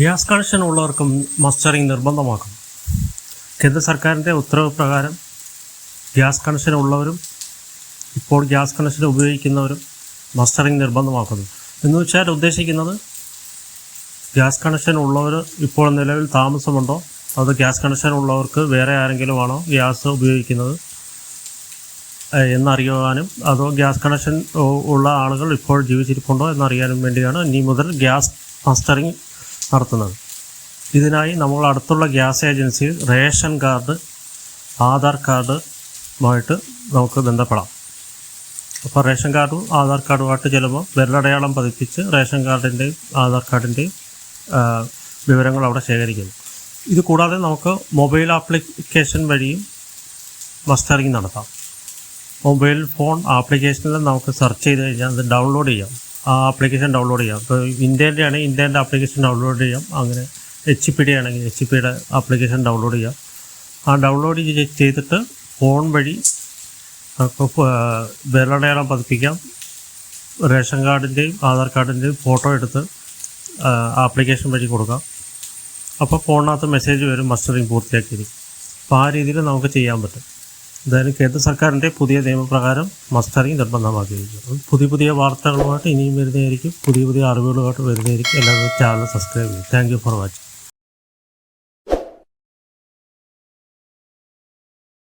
Gas connection ഉള്ളവർക്കും mustering നിർബന്ധമാക്കും. കേന്ദ്ര സർക്കാരിന്റെ ഉത്തരവ് പ്രകാരം ഗ്യാസ് കണക്ഷൻ ഉള്ളവരും ഇപ്പോൾ ഗ്യാസ് കണക്ഷൻ ഉപയോഗിക്കുന്നവരും മസ്റ്ററിംഗ് നിർബന്ധമാക്കുന്നു. എന്ന് വെച്ചാൽ ഉദ്ദേശിക്കുന്നത് ഗ്യാസ് കണക്ഷൻ ഉള്ളവർ ഇപ്പോൾ നിലവിൽ താമസമുണ്ടോ? അത് ഗ്യാസ് കണക്ഷൻ ഉള്ളവർക്ക് വേറെ ആരെങ്കിലും ആണോ ഗ്യാസ് ഉപയോഗിക്കുന്നത്? എന്നറിയുവാനും അതോ ഗ്യാസ് കണക്ഷൻ ഉള്ള ആളുകൾ ഇപ്പോൾ ജീവിച്ചിരിപ്പുണ്ടോ എന്നറിയാനും വേണ്ടിയാണ് ഇനി മുതൽ ഗ്യാസ് മസ്റ്ററിംഗ് നടത്തുന്നത്. ഇതിനായി നമ്മൾ അടുത്തുള്ള ഗ്യാസ് ഏജൻസിയിൽ റേഷൻ കാർഡ് ആധാർ കാർഡുമായിട്ട് നമുക്ക് ബന്ധപ്പെടാം. അപ്പോൾ റേഷൻ കാർഡും ആധാർ കാർഡുമായിട്ട് ചെല്ലുമ്പോൾ വിരലടയാളം പതിപ്പിച്ച് റേഷൻ കാർഡിന്റെയും ആധാർ കാർഡിന്റെയും വിവരങ്ങൾ അവിടെ ശേഖരിക്കുന്നു. ഇത് കൂടാതെ നമുക്ക് മൊബൈൽ ആപ്ലിക്കേഷൻ വഴിയും മസ്റ്ററിങ് നടത്താം. മൊബൈൽ ഫോൺ ആപ്ലിക്കേഷനിൽ നമുക്ക് സെർച്ച് ചെയ്ത് കഴിഞ്ഞാൽ അത് ഡൗൺലോഡ് ചെയ്യാം. ആ ആപ്ലിക്കേഷൻ ഡൗൺലോഡ് ചെയ്യാം. ഇപ്പോൾ ഇന്ത്യന്റെ ആണെങ്കിൽ ഇന്ത്യന്റെ ആപ്ലിക്കേഷൻ ഡൗൺലോഡ് ചെയ്യാം. അങ്ങനെ എച്ച് പി ഡി ആണെങ്കിൽ എച്ച് പിയുടെ ആപ്ലിക്കേഷൻ ഡൗൺലോഡ് ചെയ്യാം. ആ ഡൗൺലോഡ് ചെയ്ത് ചെയ്തിട്ട് ഫോൺ വഴി വിരലടയാളം പതിപ്പിക്കാം. റേഷൻ കാർഡിന്റെയും ആധാർ കാർഡിന്റെയും ഫോട്ടോ എടുത്ത് ആപ്ലിക്കേഷൻ വഴി കൊടുക്കാം. അപ്പോൾ ഫോണിനകത്ത് മെസ്സേജ് വരും മസ്റ്ററിങ് പൂർത്തിയാക്കിയിരിക്കും. അപ്പോൾ ആ രീതിയിൽ നമുക്ക് ചെയ്യാൻ പറ്റും. എന്തായാലും കേന്ദ്ര സർക്കാരിന്റെ പുതിയ നിയമപ്രകാരം മസ്റ്ററിങ് നിർബന്ധമാക്കിയിരിക്കും പുതിയ പുതിയ വാർത്തകളുമായിട്ട് ഇനിയും വരുന്നതായിരിക്കും. പുതിയ പുതിയ അറിവുകളുമായിട്ട് വരുന്നതായിരിക്കും. എല്ലാവരും ചാനൽ സബ്സ്ക്രൈബ് ചെയ്യും താങ്ക് ഫോർ വാച്ചിങ്